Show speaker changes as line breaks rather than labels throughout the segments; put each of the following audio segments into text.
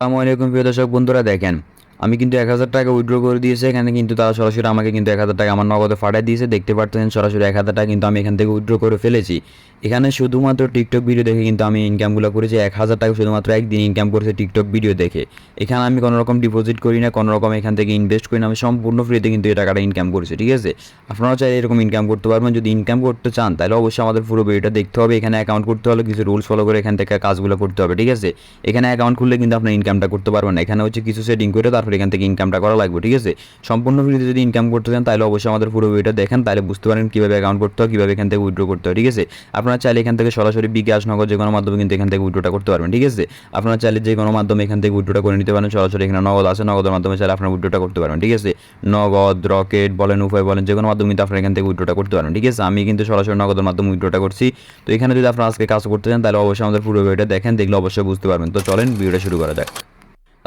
আসসালামু আলাইকুম প্রিয় দর্শক বন্ধুরা দেখেন আমি কিন্তু এক হাজার টাকা উইড্রো করে দিয়েছে এখানে কিন্তু তারা সরাসরি আমাকে কিন্তু এক হাজার টাকা আমার নগদে ফাটাই দিয়েছে। দেখতে পাচ্ছেন সরাসরি এক হাজার টাকা কিন্তু আমি এখান থেকে উইড্রো করে ফেলেছি। এখানে শুধুমাত্র টিকটক ভিডিও দেখে কিন্তু আমি ইনকামগুলো করেছি। এক হাজার টাকা শুধুমাত্র একদিন ইনকাম করেছে টিকটক ভিডিও দেখে। এখানে আমি কোনো রকম ডিপোজিট করি না, কোনো রকম এখান থেকে ইনভেস্ট করি না। আমি সম্পূর্ণ ফ্রিতে কিন্তু এই টাকাটা ইনকাম করেছি, ঠিক আছে? আপনারা চাইলে এরকম ইনকাম করতে পারবেন। যদি ইনকাম করতে চান, তাহলে অবশ্যই আমাদের পুরো ভিডিওটা দেখতে হবে। এখানে অ্যাকাউন্ট করতে হলে কিছু রুলস ফলো করে এখান থেকে কাজগুলো করতে হবে, ঠিক আছে? এখানে অ্যাকাউন্ট খুললে কিন্তু আপনার ইনকামটা করতে পারবেন এখানে হচ্ছে কিছু সেটিং করে তারপর এখান থেকে ইনকামটা করা লাগবে, ঠিক আছে? সম্পূর্ণ ফ্রিতে যদি ইনকাম করতে চান, তাহলে অবশ্যই আমাদের পুরো ভিডিওটা দেখেন, তাহলে বুঝতে পারেন কীভাবে অ্যাকাউন্ট করতে হয়, কীভাবে এখান থেকে উইড্রো করতে হয়, ঠিক আছে? আপনারা চাইলে এখান থেকে সরাসরি বিকাশ নগদ যে কোনো মাধ্যমে কিন্তু এখান থেকে উইড্রোটা করতে পারবেন, ঠিক আছে? আপনারা চাইলে যে কোনো মাধ্যমে এখান থেকে উইড্রোটা করে নিতে পারেন, সরাসরি এখানে নগদ আছে, নগদের মাধ্যমে চাইলে আপনারা উইড্রোটা করতে পারবেন, ঠিক আছে? নগদ, রকেট বলেন উপায় বলেন, যে কোনো মাধ্যমে কিন্তু আপনারা এখান থেকে উইড্রোটা করতে পারবেন, ঠিক আছে? আমি কিন্তু সরাসরি নগদের মাধ্যমে উইড্রোটা করছি। তো এখানে যদি আপনারা আজকে কাজ করতে চান, তাহলে অবশ্যই আমাদের পুরো ভিডিওটা দেখেন, দেখলে অবশ্যই বুঝতে পারবেন। তো চলেন ভিডিওটা শুরু করা যাক।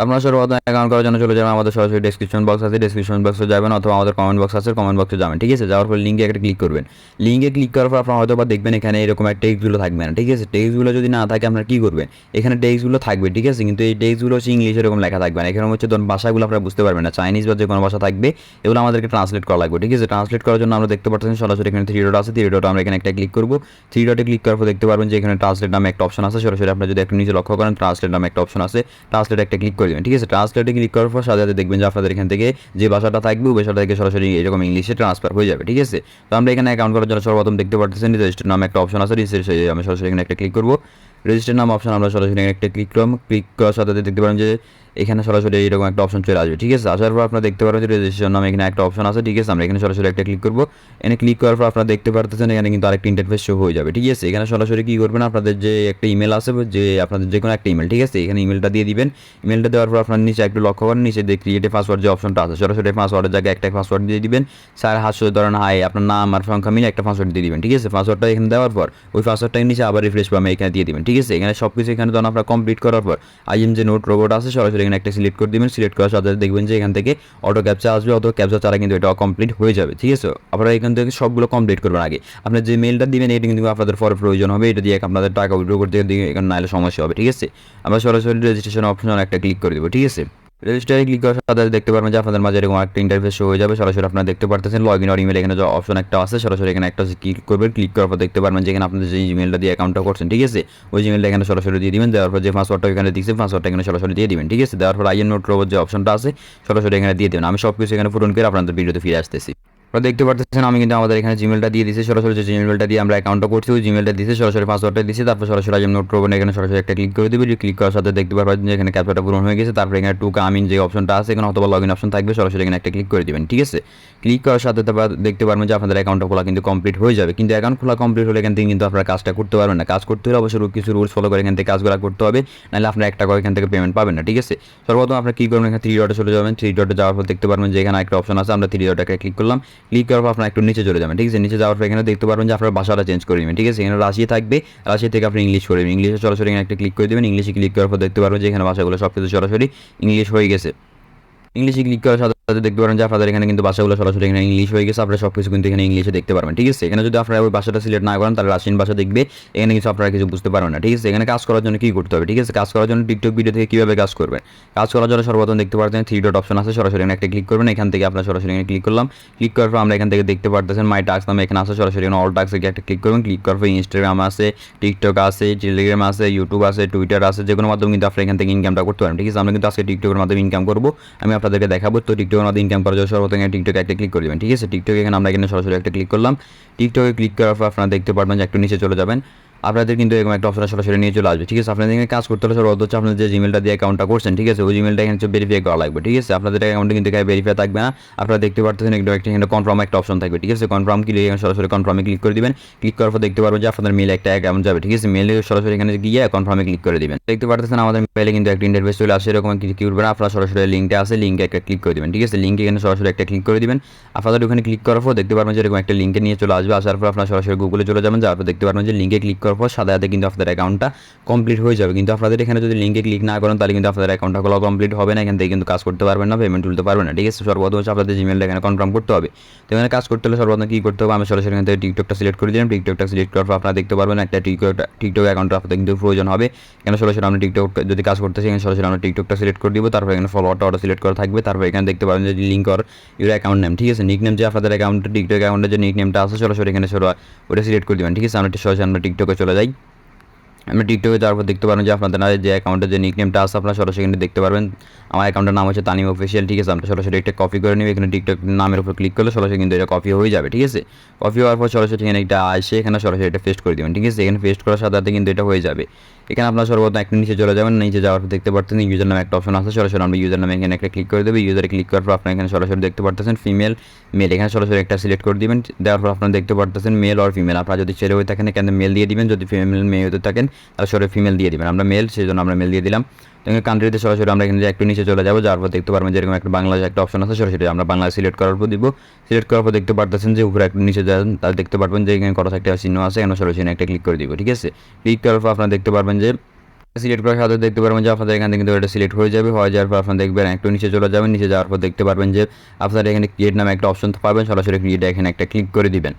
আপনারা সর্বপ্রথম অ্যাকাউন্ট করার জন্য চলে যাবেন। আমাদের সরাসরি ডেসক্রিপশন বক্স আছে। ডেসক্রিপশন বক্সে যাবেন অথবা আমাদের কমেন্ট বক্স আছে। কমেন্ট বক্সে যাবেন। ঠিক আছে? যাওয়ার পর লিঙ্কে একটা ক্লিক করবেন। লিঙ্কে ক্লিক করার পর আপনারা হয়তো বা দেখবেন এখানে এরকম একটা টেক্সটগুলো থাকবে না। ঠিক আছে? টেক্সটগুলো যদি না থাকে, আপনারা কী করবেন? এখানে টেক্সটগুলো থাকবে। ঠিক আছে? কিন্তু এই টেক্সটগুলো হচ্ছে ইংলিশে এরকম লেখা থাকবে না। এখানে হচ্ছে ধরুন ভাষাগুলো আপনারা বুঝতে পারবেন না। চাইনিজ বা যে কোনো ভাষা থাকবে, এগুলো আমাদেরকে ট্রান্সলেট করা লাগবে। ঠিক আছে? ট্রান্সলেট করার জন্য আমরা দেখতে পাচ্ছেন সরাসরি এখানে থ্রি ডট আছে। থ্রি ডট আমরা এখানে একটা ক্লিক করব। থ্রি ডটে ক্লিক করার পর দেখতে পারবেন যে এখানে ট্রান্সলেট নামে একটা অপশন আছে। সরাসরি আপনারা যদি একটু নিচে লক্ষ্য করেন ট্রান্সলেট নামে একটা অপশন আছে। ট্রান্সলেট একটা ক্লিক করে দেবেন ঠিক আছে? ট্রান্সলেটে ক্লিক করার পর সাথে সাথে দেখবেন যে আপনাদের এখান থেকে যে ভাষাটা থাকবে, ওই ভাষাটা থেকে সরাসরি এরকম ইংলিশে ট্রান্সফার হয়ে যাবে, ঠিক আছে? তো আমরা এখানে অ্যাকাউন্ট করার জন্য সর্বপ্রথম দেখতে পাচ্ছেন রেজিস্টার নামে একটা অপশন আছে রেজিস্টার আমি সরাসরি এখানে একটা ক্লিক করব। রেজিস্টার নাম অপশন আমরা সরাসরি একটা ক্লিক করলাম। ক্লিক করার সাথে দেখতে পারেন যে এখানে সরাসরি এরকম একটা অপশন চলে আসবে। ঠিক আছে? আসার পর আপনারা দেখতে পারেন যে রেজিস্ট্রেশন নামে এখানে একটা অপশন আছে। ঠিক আছে? আমরা এখানে সরাসরি একটা ক্লিক করব। এখানে ক্লিক করার পর আপনারা দেখতে পারতেছেন এখানে কিন্তু আরেকটা ইন্টারফেস শো হয়ে যাবে। ঠিক আছে? এখানে সরাসরি কী করবেন? আপনাদের যে একটা ইমেল আছে, যে আপনাদের যে কোনো একটা ইমেল ঠিক আছে? এখানে ইমেলটা দিয়ে দিবেন। ইমেলটা দেওয়ার পর আপনার নিচে একটু লক্ষ্য করেন। নিচে যে ক্রিয়েটে পাসওয়ার্ড যে অপশনটা আছে, সরাসরি পাসওয়ার্ডের জায়গায় একটা পাসওয়ার্ড দিয়ে দিবেন। স্যার হাস্য ধরেন হাই আপনার নাম আর সংখ্যা মিলে একটা পাসওয়ার্ড দিয়ে দিবেন। ঠিক আছে? পাসওয়ার্ডটা এখানে দেওয়ার পর ওই পাসওয়ার্ডটা নিচে আবার রিফ্রেশ পাবে এখানে দিয়ে দিবেন। ঠিক আছে, এখানে সব কিছু এখানে ধরুন আপনারা কমপ্লিট করার পর আইএম যে নোট রোবট আছে, সরাসরি এখানে একটা সিলেক্ট করে দেবেন সিলেক্ট করার সাথে দেখবেন যে এখান থেকে অটো ক্যাপচা আসবে অটো ক্যাপচা ছাড়া কিন্তু এটা কমপ্লিট হয়ে যাবে, ঠিক আছে? আপনারা এখান থেকে সবগুলো কমপ্লিট করবেন আগে। আপনার যে মেলটা দিবেন, এটা কিন্তু আপনাদের পরে প্রয়োজন হবে, এটা দিয়ে আপনাদের টাকা উইড্রো করতে এখানে নাহলে সমস্যা হবে, ঠিক আছে? আমরা সরাসরি রেজিস্ট্রেশন অপশন একটা ক্লিক করে দেবো, ঠিক আছে? রেজিস্টারে ক্লিক করার সাথে দেখতে পারবেন যে আপনাদের মাঝে এরকম একটা ইন্টারফেস শো হয়ে যাবে। সরাসরি আপনারা দেখতে পারতেছেন। লগ ইন আর ইমেল এখানে যে অপশন একটা আছে, সরাসরি এখানে একটা ক্লিক করবেন ক্লিক করার পর দেখতে পারবেন যে এখানে আপনাদের যে ইমেলটা দিয়ে অ্যাকাউন্টটা করছেন, ঠিক আছে? ওই ইমেলটা এখানে সরাসরি দিয়ে দিবেন। দেওয়ার পর যে পাসওয়ার্ডটা এখানে দিচ্ছে পাসওয়ার্ডটা এখানে সরাসরি দিয়ে দিবেন, ঠিক আছে? দেওয়ার পর আইএন নোট রোবট যে অপশনটা আছে, সরাসরি এখানে দিয়ে দেবেন। আমি সব কিছু এখানে পূরণ করে আপনাদের ভিডিওতে ফিরে আসতেছি। আপনারা দেখতে পাচ্ছেন আমি কিন্তু আমাদের এখানে জিমেলটা দিয়ে দিয়েছি। সরাসরি যে জিমেলটা দিয়ে আমরা অ্যাকাউন্টটা করছি, ওই জিমেলটা দিয়েছি, সরাসরি পাসওয়ার্ডটা দিয়েছি, তারপর সরাসরি আইএম নোট করবেন, এখানে সরাসরি একটা ক্লিক করে দেবে ক্লিক করার সাথে দেখতে পারবেন যে এখানে ক্যাপচারটা পূরণ হয়ে গেছে, তারপরে এখানে টুকা আমিন যে অপশনটা আছে, এখানে অথবা লগ ইন অপশন থাকবে, সরাসরি এখানে একটা ক্লিক করে দেবেন, ঠিক আছে? ক্লিক করার সাথে তারপর দেখতে পারবেন যে আপনাদের অ্যাকাউন্টটা খোলা কিন্তু কমপ্লিট হয়ে যাবে। কিন্তু অ্যাকাউন্ট খোলা কমপ্লিট হলে এখান থেকে কিন্তু আপনারা কাজটা করতে পারবেন না। কাজ করতে হলে অবশ্যই কিছু রুলস ফলো করে এখান থেকে কাজগুলো করতে হবে, নাহলে আপনার একটা করে এখান থেকে পেমেন্ট পাবেন না, ঠিক আছে? সর্বপ্রথম আপনার কী করবেন, এখানে থ্রি ডটে চলে যাবেন থ্রি ডটে যাওয়ার পর দেখতে পারবেন যে এখানে একটা অপশন আছে, আমরা থ্রি ডটে ক্লিক করলাম। ক্লিক করার পর আপনার একটু নিচে চলে যাবেন, ঠিক আছে? নিচে যাওয়ার পর এখানে দেখতে পারবেন যে আপনার ভাষাটা চেঞ্জ করে নেবেন, ঠিক আছে? এখানে রাশিয়া থাকবে রাশিয়া থেকে আপনি ইংলিশ করে নেবেন। ইংলিশে সরাসরি এখানে একটা ক্লিক করে দেবেন ইংলিশে ক্লিক করার পর দেখতে পারবেন যে এখানে ভাষাগুলো সব কিছু সরাসরি ইংলিশ হয়ে গেছে। ইংলিশে ক্লিক করার সাথে সাথে দেখতে পারেন যে আপনাদের এখানে কিন্তু ভাষাগুলো সরাসরি এখানে ইংলিশ হয়ে গেছে, আপনারা সব কিছু কিন্তু এখানে ইংলিশে দেখতে পারবেন, ঠিক আছে? এখানে যদি আপনারা ওই ভাষাটা সিলেক্ট না করেন, তাহলে রাশিয়ান ভাষা দেখবে, এখানে কিছু আপনারা কিছু বুঝতে পারবেন না, ঠিক আছে? এখানে কাজ করার জন্য কী করতে হবে, ঠিক আছে? কাজ করার জন্য টিকটক ভিডিও থেকে কীভাবে কাজ করবেন? কাজ করার জন্য সর্বপ্রথম দেখতে পাচ্ছেন থ্রি ডট অপশন আছে, সরাসরি এখানে একটা ক্লিক করবেন, এখান থেকে আপনারা সরাসরি এখানে ক্লিক করলাম। ক্লিক করার পর আমরা এখান থেকে দেখতে পারতেছেন মাই টাক্স নামে এখানে আছে, সরাসরি এখানে অল টাক্সে একটা ক্লিক করবেন। ক্লিক করার পর ইনস্টাগ্রাম আছে টিকটক আছে টেলিগ্রাম আছে ইউটিউব আছে টুইটার আছে যে কোনো মাধ্যমে কিন্তু আপনারা এখান থেকে ইনকামটা করতে পারেন, ঠিক আছে? আমরা কিন্তু আজকে টিকটকের মাধ্যমে ইনকাম করব, আমি আপনাদেরকে দেখাবো। তো টিকটকের মাধ্যমে ইনকাম করা যায় সর্বপ্রথম টিকটক একটা ক্লিক করে দেবেন, ঠিক আছে? টিকটকে এখানে আমরা এখানে সরাসরি একটা ক্লিক করলাম। টিকটকে ক্লিক করার পর আপনারা দেখতে পারবেন যে একটু নিচে চলে যাবেন। আপনাদের কিন্তু এরকম একটা অপশন সরাসরি নিয়ে চলে আসবে, ঠিক আছে? আপনাদের এখানে কাজ করতে হলে সর্বত হচ্ছে আপনাদের যে জিমেলটা দিয়ে অ্যাকাউন্টটা করছেন, ঠিক আছে? ওই জিমেলটা এখানে হচ্ছে ভেরিফাই করা লাগবে, ঠিক আছে? আপনাদের অ্যাকাউন্টে কিন্তু এখানে ভেরিফাই থাকবে না। আপনারা দেখতে পাচ্ছেন একটু একটা এখানে কনফার্ম একটা অপশন থাকবে, ঠিক আছে? কনফার্ম ক্লিক এখানে সরাসরি কনফার্মে ক্লিক করে দিবেন। ক্লিক করার পর দেখতে পারবেন যে আপনাদের মেল একটা অ্যাকাউন্ট যাবে, ঠিক আছে? মেলে সরাসরি এখানে গিয়ে কনফার্মে ক্লিক করে দিবেন। দেখতে পাচ্ছেন আমাদের মেলে কিন্তু একটা ইন্টারভেস চলে আসে, এরকম কিছু কি করবেন আপনারা সরাসরি লিঙ্কটা আছে লিঙ্কে একটা ক্লিক করে দিবেন, ঠিক আছে? লিঙ্কে এখানে সরাসরি একটা ক্লিক করে দিবেন। আপনাদের ওখানে ক্লিক করার পর দেখতে পারবেন যে এরকম একটা লিঙ্কে নিয়ে চলে আসবে, আসার পর আপনারা সরাসরি গুগলে চলে যাবেন, যাওয়ার পর দেখতে পারবেন যে লিঙ্কে ক্লিক করার পর সাথে সাথে কিন্তু আপনাদের অ্যাকাউন্টটা কমপ্লিট হয়ে যাবে। কিন্তু আপনাদের এখানে যদি লিঙ্কে ক্লিক না করেন, তাহলে কিন্তু আপনাদের অ্যাকাউন্টটা খোলা কমপ্লিট হবে না। এখান থেকে কিন্তু কাজ করতে পারবেন না পেমেন্ট তুলতে পারবেন না, ঠিক আছে? সর্বপ্রথম হচ্ছে আপনাদের জিমেলটা এখানে কনফার্ম করতে হবে। তো এখানে কাজ করতে হলে সর্বপ্রথম কী করতে হবে? আমি সরাসরি এখান থেকে টিকটকটা সিলেক্ট করে দিলাম। টিকটকটা সিলেক্ট করার পর আপনারা দেখতে পারবেন একটা টিকটক টিকটক অ্যাকাউন্ট আপনাদের কিন্তু প্রয়োজন হবে। এখানে সরাসরি আমরা টিকটক যদি কাজ করতে এখানে সরাসরি আমরা টিকটকটা সিলেক্ট করে দিব। তারপর এখানে ফলোয়ারটা অটো সিলেক্ট করা থাকবে। তারপর এখানে দেখতে পারবেন যে link or your account name ঠিক আছে? নিক নেম যে আপনাদের অ্যাকাউন্ট টিকটক অ্যাকাউন্টের যে নিক নেমটা আছে, সরাসরি এখানে সরা ওটা সিলেক্ট করে দেবেন, ঠিক আছে? আমরা সরাসরি আমরা টিকটকে চলে যাই। আমরা টিকটকে যাওয়ার পর দেখতে পারবেন যে আপনাদের যে অ্যাকাউন্টের যে নিক নেমটা আছে, আপনারা সরাসরি এখানে দেখতে পারবেন। আমার অ্যাকাউন্টের নাম হচ্ছে তানিম অফিসিয়াল ঠিক আছে? আমরা সরাসরি একটা কপি করে নিবে। এখানে টিকটক নামের উপর ক্লিক করলে সরাসরি কিন্তু এটা কপি হয়ে যাবে, ঠিক আছে? কপি হওয়ার পর সরাসরি এখানে একটা আসে, এখানে সরাসরি এটা ফেস্ট করে দেবেন, ঠিক আছে? এখানে পেস্ট করার সাথে সাথে কিন্তু এটা হয়ে যাবে। এখানে আপনার সর্বপ্রথম একটা নিচে চলে যাবেন, নিচে যাওয়ার পর দেখতে পাচ্ছেন ইউজার নামে একটা অপশন আছে, সরাসরি আমরা ইউজার নামে এখানে একটা ক্লিক করে দেবো। ইউজারে ক্লিক করার পর আপনার এখানে সরাসরি দেখতে পারতেছেন ফিমেল মেল এখানে সরাসরি একটা সিলেক্ট করে দিবেন, দেওয়ার পর আপনারা দেখতে পারতেছেন মেল আর ফিমেল আপনারা যদি ছেলে হয়ে থাকেন, এখানে মেল দিয়ে দিবেন, যদি ফিমেল মেয়ে হতে থাকেন, তাহলে সরাসরি ফিমেল দিয়ে দিবেন। আমরা মেল সেই জন্য আমরা মেল দিয়ে দিলাম। এখানে কান্ট্রিতে সরাসরি আমরা এখানে একটু নিচে চলে যাব, যাওয়ার পর দেখতে পারবেন যেরকম একটা বাংলাদেশ একটা অপশন আছে, সরাসরি আমরা বাংলা সিলেক্ট করার পর দিব। সিলেক্ট করার পর দেখতে পারতেছেন যে উপরে একটু নিচে যান, তাহলে দেখতে পারবেন যে এখানে কটা একটা চিহ্ন আছে, এখানে সরাসরি একটা ক্লিক করে দিব, ঠিক আছে? ক্লিক করার পর আপনারা দেখতে পারবেন যে সিলেক্ট করার সাথে দেখতে পারবেন যে আপনাদের এখান থেকে কিন্তু এটা সিলেক্ট হয়ে যাবে। হয়ে যাওয়ার পর আপনারা দেখবেন একটু নিচে চলে যাবেন, নিচে যাওয়ার পর দেখতে পারবেন যে আপনারা এখানে ক্রিয়েট নামে একটা অপশন পাবেন, সরাসরি ক্রিয়েট এখানে একটা ক্লিক করে দিবেন।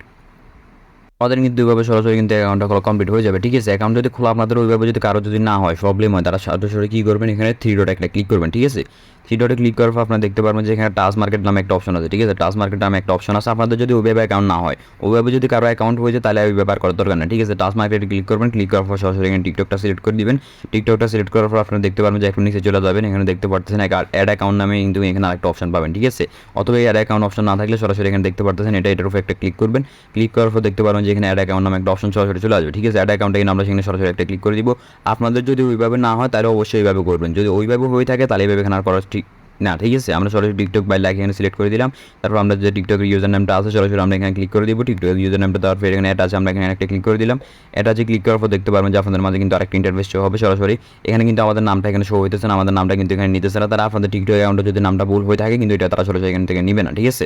আমাদের কিন্তু ওইভাবে সরাসরি কিন্তু অ্যাকাউন্টটা খোলা কমপ্লিট হয়ে যাবে, ঠিক আছে? অ্যাকাউন্ট যদি খোলা আপনাদের ওইভাবে যদি কারও যদি না হয় প্রবলেম হয়, তারা সরাসরি কী করবেন? এখানে থ্রি ডট একটা ক্লিক করবেন, ঠিক আছে? থ্রি ডটে ক্লিক করার পর আপনারা দেখতে পারবেন যে এখানে টাস মার্কেট নামে একটা অপশন আছে, ঠিক আছে? টাস মার্কেট নামে একটা অপশন আছে। আপনাদের যদি ওইভাবে অ্যাকাউন্ট না হয় ওইভাবে যদি কারও অ্যাকাউন্ট হয়ে যায়, তাহলে ওই ব্যাপার করার দরকার না ঠিক আছে? টাস মার্কেটে ক্লিক করবেন ক্লিক করার পর সরাসরি এখানে টিকটকটা সিলেক্ট করে দিবেন। টিকটকটা সিলেক্ট করার পর আপনারা দেখতে পারবেন যে একটু নিচে চলে যাবেন, এখানে দেখতে পারতেছেন এক অ্যাড অ্যাকাউন্ট নামে কিন্তু এখানে আরেকটা অপশন পাবেন, ঠিক আছে? অথবা এই অ্যাড অ্যাকাউন্ট অপশন না থাকলে সরাসরি এখানে দেখতে পারতেছেন, এটা এটার উপর একটা ক্লিক করবেন। ক্লিক করার পর দেখতে পারবেন যে এখানে অ্যাড অ্যাকাউন্ট নামে একটা অপশন সরাসরি চলে আসবে, ঠিক আছে? অ্যাড অ্যাকাউন্টে এখানে আমরা সেখানে সরাসরি একটা ক্লিক করে দিব। আপনাদের যদি ওইভাবে না হয়, তাহলে অবশ্যই ওইভাবে করবেন। যদি ওইভাবে হয়ে থাকে, তাহলে এইভাবে এখানে আর করা ঠিক না, ঠিক আছে, আমরা সরাসরি টিকটক বাই লাইক এখানে সিলেক্ট করে দিলাম। তারপর আমরা যে টিকটকের ইউজার নামটা আছে, সরাসরি আমরা এখানে ক্লিক করে দিব। টিকটকের ইউজার নামটা দেওয়ার পর এখানে আছে আমরা এখানে একটা ক্লিক করে দিলাম। আছে ক্লিক করার পর দেখতে পারবেন যে আপনাদের মাঝে কিন্তু আরেকটা ইন্টারভেস শো হবে সরাসরি। এখানে কিন্তু আমাদের নামটা এখানে শো হইতেছে না, আমাদের নামটা কিন্তু এখানে নিতেছে না। তারা আপনাদের টিকটক অ্যাকাউন্টে যদি নামটা ভুল হয়ে থাকে, কিন্তু এটা তারা সরাসরি এখান থেকে নিবে না, ঠিক আছে?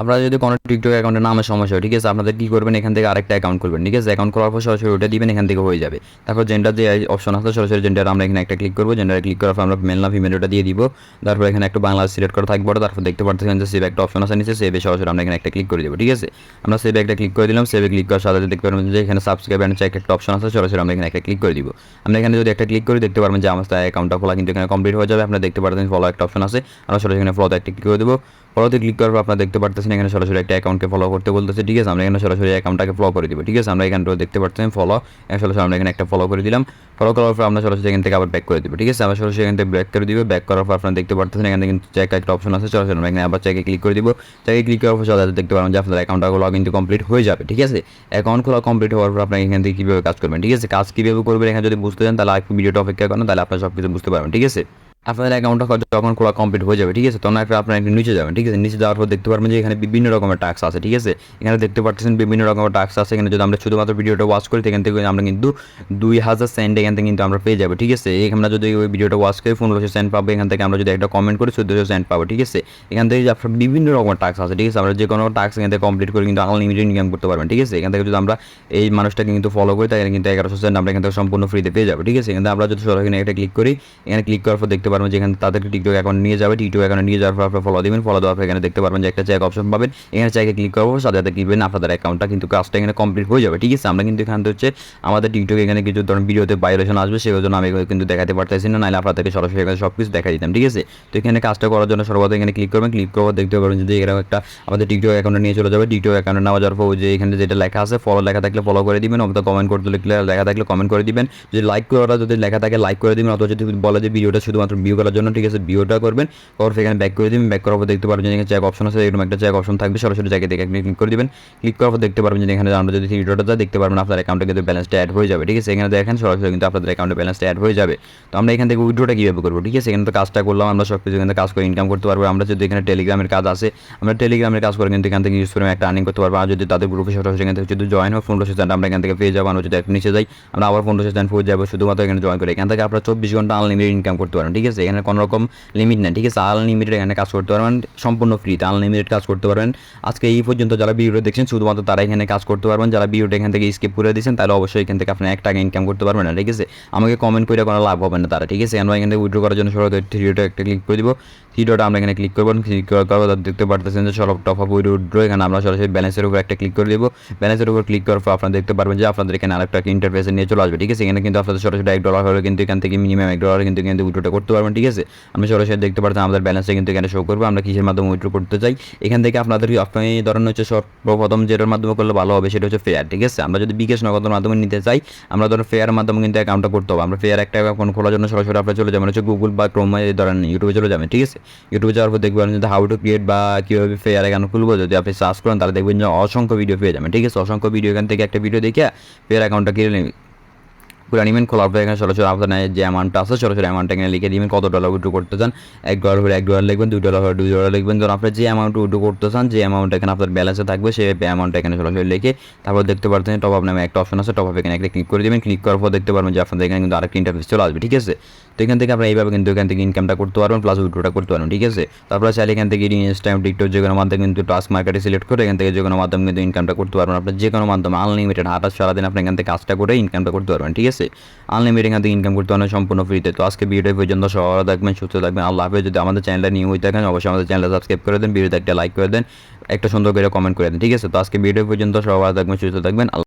আপনারা যদি কোনো টিকটক অ্যাকাউন্টের নামের সমস্যা হয়, ঠিক আছে? আপনাদের কী করবেন? এখান থেকে আরেকটা অ্যাকাউন্ট করবেন ঠিক আছে? অ্যাকাউন্ট করার পর সরাসরি ওটা দিবেন, এখান থেকে হয়ে যাবে। তারপর জেন্ডার যে অপশন আছে, সরাসরি জেন্ডার আমরা এখানে একটা ক্লিক করব। জেন্ডারে ক্লিক করার পর আমরা মেল না ফিমেল ওটা দিয়ে দিব। তারপর এখানে একটা বাংলা সিলেক্ট করা থাকবে তারপর দেখতে পাচ্ছেন যে সেভ একটা অপশন আছে নিচে সেভে সরাসরি আমরা এখানে একটা ক্লিক করে দেবো, ঠিক আছে? আমরা সেভে একটা ক্লিক করে দিলাম। সেভে ক্লিক করার সাথে দেখতে পারবেন যে এখানে সাবস্ক্রাইব অ্যান্ড চেক একটা অপশন আছে, সরাসরি আমরা এখানে একটা ক্লিক করে দিব। আমরা এখানে যদি একটা ক্লিক করি, দেখতে পারবেন যে আমার অ্যাকাউন্টটা খোলা কিন্তু এখানে কমপ্লিট হয়ে যাবে। আপনারা দেখতে পারবেন ফলো একটা অপশন আছে। আমরা সরাসরি এখানে ফলোতে একটা ক্লিক করে দেবো। ফলোতে ক্লিক করার পর আপনারা দেখতে পারতেছেন এখানে সরাসরি একটা অ্যাকাউন্টকে ফলো করতে বলতেছে। ঠিক আছে, আমরা এখানে সরাসরি অ্যাকাউন্টটাকে ফলো করে দিব। ঠিক আছে, আমরা এখানটাও দেখতে পাচ্ছেন ফলো সরাসরি আমরা এখানে একটা ফলো করে দিলাম। ফলো করার পর আমরা সরাসরি এখান থেকে আবার ব্যাক করে দিব। ঠিক আছে, আমরা সরাসরি এখান থেকে ব্যাক করে দিব। ব্যাক করার পর আপনারা দেখতে পারতেছেন এখানে কিন্তু চেক একটা অপশন আছে, সরাসরি আমরা এখানে আবার চেকে ক্লিক করে দিব। চেকে ক্লিক করার পর সরাসরি দেখতে পারবেন যে আপনার অ্যাকাউন্টটা খোলা কিন্তু কমপ্লিট হয়ে যাবে। ঠিক আছে অ্যাকাউন্ট খোলা কমপ্লিট হওয়ার পর আপনারা এখান থেকে কীভাবে কাজ করবেন? ঠিক আছে, কাজ কীভাবে করবেন? এখানে যদি বুঝতে চান, তাহলে একটু ভিডিওটা অপেক্ষা করেন, তাহলে আপনারা সব কিছু বুঝতে পারবেন। ঠিক আছে? আপনাদের অ্যাকাউন্টটা যখন খোলা কমপ্লিট হয়ে যাবে, ঠিক আছে? তখন একটা আপনার একটু নিচে যাবেন, ঠিক আছে? নিচে যাওয়ার পর দেখতে পারবেন যে এখানে বিভিন্ন রকমের টাক্স আছে, ঠিক আছে? এখানে দেখতে পাচ্ছেন বিভিন্ন রকমের টাক্স আছে। এখানে যদি আমরা শুধুমাত্র ভিডিওটা ওয়াচ করি এখান থেকে আমরা কিন্তু দুই হাজার সেন্ট এখান থেকে কিন্তু আমরা পেয়ে যাব, ঠিক আছে? এখানে যদি ওই ভিডিওটা ওয়াচ করি পনেরোশো সেন্ট পাবো, এখান থেকে আমরা যদি একটা কমেন্ট করি, চোদ্দোশো সেন্ট পাবো, ঠিক আছে? এখান থেকে আপনার বিভিন্ন রকমের টাক্স আছে, ঠিক আছে? আমরা যে কোনো টাক্স এখান থেকে কমপ্লিট করে কিন্তু আনলিমিটেড ইনকাম করতে পারবেন, ঠিক আছে? এখান থেকে যদি আমরা এই মানুষটাকে কিন্তু ফলো করি, তাহলে কিন্তু এগারোশো সেন্ট আমরা এখান থেকে সম্পূর্ণ ফ্রিতে পেয়ে যাব, ঠিক আছে? এখানে আমরা যদি সরাসরি একটা ক্লিক করি, এখানে ক্লিক করার পর দেখতে পারবেন যে এখানে তাদেরকে টিকটক অ্যাকাউন্ট নিয়ে যাবে। টিকটক অ্যাকাউন্ট নিয়ে যাওয়ার পর আপনার ফলো দিবেন ফলো দেওয়ার পর এখানে দেখতে পারবেন যে একটা চেক অপশন পাবেন। এখানে চেকে ক্লিক করব সাথে সাথে কিনবেন আপনাদের অ্যাকাউন্টটা কিন্তু কাজটা এখানে কমপ্লিট হয়ে যাবে। ঠিক আছে, আমরা কিন্তু এখান হচ্ছে আমাদের টিকটক এখানে কিছু ধরুন ভিডিওতে ভাইরেশন আসবে, সেই জন্য আমি কিন্তু দেখাতে পারতেছি না, নাহলে আপনাদেরকে সরাসরি এখানে সব কিছু দেখা দিতাম, ঠিক আছে? তো এখানে কাজটা করার জন্য সর্বদা এখানে ক্লিক করবেন ক্লিক করব দেখতে পারবেন যদি এরকম একটা আমাদের টিকটক অ্যাকাউন্টে নিয়ে চলে যাবে। টিকটক অ্যাকাউন্টে নেওয়া যাওয়ার পর যে এখানে যেটা লেখা আছে ফলো লেখা থাকলে ফলো করে দিবেন, অথবা কমেন্ট করতে লেখা থাকলে কমেন্ট করে দিবেন। যদি লাইক করা যদি লেখা থাকে লাইক করে দিবেন, অথবা যদি বলে যে ভিডিওটা শুধুমাত্র ভিউ করার জন্য, ঠিক আছে ভিউটা করবেন তারপর এখানে ব্যাক করে দিবেন ব্যাক করার পর দেখতে পারবেন যে এখানে চেক অপশন আছে, এরকম একটা চেক অপশন থাকবে, সরাসরি জায়গায় দেখে ক্লিক করে দিবেন। ক্লিক করার পর দেখতে পারবেন যে এখানে আমরা যদি ভিডিওটা যায় দেখতে পারবেন আপনার অ্যাকাউন্টে কিন্তু ব্যালেন্সটা অ্যাড হয়ে যাবে, ঠিক আছে? এখানে দেখেন সরাসরি কিন্তু আপনাদের অ্যাকাউন্টে ব্যালেন্সটা অ্যাড হয়ে যাবে। তো আমরা এখান থেকে উইড্রোটা কীভাবে করব, ঠিক আছে? এখানে তো কাজটা করলাম, আমরা সব কিছু এখানে কাজ করে ইনকাম করতে পারব। আমরা যদি এখানে টেলিগ্রামের কাজ আছে, আমরা টেলিগ্রামের কাজ করে কিন্তু এখান থেকে ইউজ করে একটা আর্নিং করতে পারব। আর যদি তাদের গ্রুপে সরাসরি এখান থেকে যদি জয়েন হয়, পনেরোশো সেন্ট আমরা এখান থেকে পেয়ে যাব। আমরা যদি নিচে যাই, আমরা আবার পনেরোশো সেন্ট পেয়ে যাব, শুধুমাত্র এখানে জয়েন করে। এখান থেকে আপনারা চব্বিশ ঘণ্টা আনলিমিটেড ইনকাম করতে পারেন, ঠিক আছে? এখানে কোনো রকম লিমিট নেই, ঠিক আছে? আনলিমিটেড এখানে কাজ করতে পারবেন, সম্পূর্ণ ফ্রিতে আনলিমিটেড কাজ করতে পারবেন। আজকে এই পর্যন্ত যারা ভিডিও দেখছেন, শুধুমাত্র তারা এখানে কাজ করতে পারবেন। যারা ভিডিওটা এখান থেকে স্কিপ করে দিয়েছেন, তাহলে অবশ্যই এখান থেকে আপনি এক টাকা ইনকাম করতে পারবেন না, ঠিক আছে? আমাকে কমেন্ট করে কোনো লাভ হবে না তারা, ঠিক আছে? আমরা উইড্রো করার জন্য সরাসরি থ্রিডোটা একটা ক্লিক করে দিব। থ্রিডোটা আমরা এখানে ক্লিক করব ক্লিক করার পর দেখতে পারতেছেন যে সব টপ আপ উইড্রো এখানে আমরা সরাসরি ব্যালেন্সের উপর একটা ক্লিক করে দিব। ব্যালেন্সের উপর ক্লিক করার পর আপনারা দেখতে পারবেন যে আপনাদের এখানে আরেকটা ইন্টারফেসে নিয়ে চলে আসবে, ঠিক আছে? এখানে কিন্তু আপনাদের সরাসরি এক ডলার হলে কিন্তু এখান থেকে মিনিমাম এক ডলার কিন্তু কিন্তু উইড্রোটা করতে পারবেন, ঠিক আছে? আমরা সরাসরি দেখতে পারতাম আমাদের ব্যালেন্সে কিন্তু এখানে শো করব। আমরা কিসের মাধ্যমে উইড্রো করতে চাই? এখান থেকে আপনাদের আপনি ধরেন হচ্ছে সর্বপ্রথম যেটার মাধ্যমে করলে ভালো হবে সেটা হচ্ছে ফেয়ার ঠিক আছে? আমরা যদি বিকাশ নগদের মাধ্যমে নিতে চাই, আমরা ধরেন ফেয়ার মাধ্যমে কিন্তু অ্যাকাউন্টটা করতে হবে। আমরা ফেয়ার একটা অ্যাকাউন্ট খোলার জন্য সরাসরি আপনারা চলে যাবেন, হচ্ছে গুগল বা ক্রোমে ধরেন ইউটিউবে চলে যাবেন, ঠিক আছে? ইউটিউবে যাওয়ার পর দেখবেন যে হাউ টু ক্রিয়েট বা কীভাবে ফেয়ার অ্যাকাউন্ট খুলবো, যদি আপনি সার্চ করেন, তাহলে দেখবেন যে অসংখ্য ভিডিও পেয়ে যাবেন, ঠিক আছে? অসংখ্য ভিডিও এখান থেকে একটা ভিডিও দেখে ফেয়ার অ্যাকাউন্টটা কিনে নেবেন। পুরো নিবেন, খোলার পর এখানে সরাসরি আপনার যে অ্যামাউন্টটা আছে, সরাসরি অ্যামাউন্টটা এখানে লিখে দিবেন, কত ডলার উইড্রো করতে চান। এক ডলার হলে এক ডলার লিখবেন, দুই ডলার হলে দুই ডলার লিখবেন। ধরুন আপনার যে অ্যামাউন্ট উইড্রো করতে চান, যে অ্যামাউন্ট এখানে আপনার ব্যালেন্সে থাকবে, সেই অ্যামাউন্টটা এখানে সরাসরি লিখে তারপর দেখতে পাচ্ছেন টপ আপ নামে একটা অপশন আছে টপ আপ এখানে একটা ক্লিক করে দেবেন। ক্লিক করার পর দেখতে পারবেন যে আপনাদের এখানে কিন্তু আরেকটা ইন্টারফেস চলে আসবে, ঠিক আছে? তো এখান থেকে আপনারা এইভাবে কিন্তু এখান থেকে ইনকামটা করতে পারবেন প্লাস উইড্রোটা করতে পারবেন ঠিক আছে? তারপরে চাইলে এখান থেকে ইনস্টাগ্রাম টিকটক যে কোনো মাধ্যমে কিন্তু টাস্ক মার্কেটে সিলেক্ট করে এখান থেকে যে কোনো মাধ্যমে কিন্তু ইনকামটা করতে পারবেন। আপনার যে কোনো মাধ্যমে আনলিমিটেড হাটাস সারাদিন আপনি এখান থেকে কাজটা করে ইনকামটা করতে পারবেন, ঠিক আছে? আনলিমিটেড এখান থেকে ইনকাম করতে পারবেন, সম্পূর্ণ ফ্রিতে তো আজকে ভিডিও পর্যন্ত, সবাই থাকবেন, সুস্থ থাকবেন। আল্লাহ হাফেজ। যদি আমাদের চ্যানেলটা নিয়ে হয়ে থাকেন, অবশ্যই আমাদের চ্যানেলটা সাবস্ক্রাইব করে দেন ভিডিওতে একটা লাইক করে দেন, একটা সুন্দর করে কমেন্ট করে দেন, ঠিক আছে? তো আজকে ভিডিও পর্যন্ত, সবাই থাকবেন, সুস্থ থাকবেন।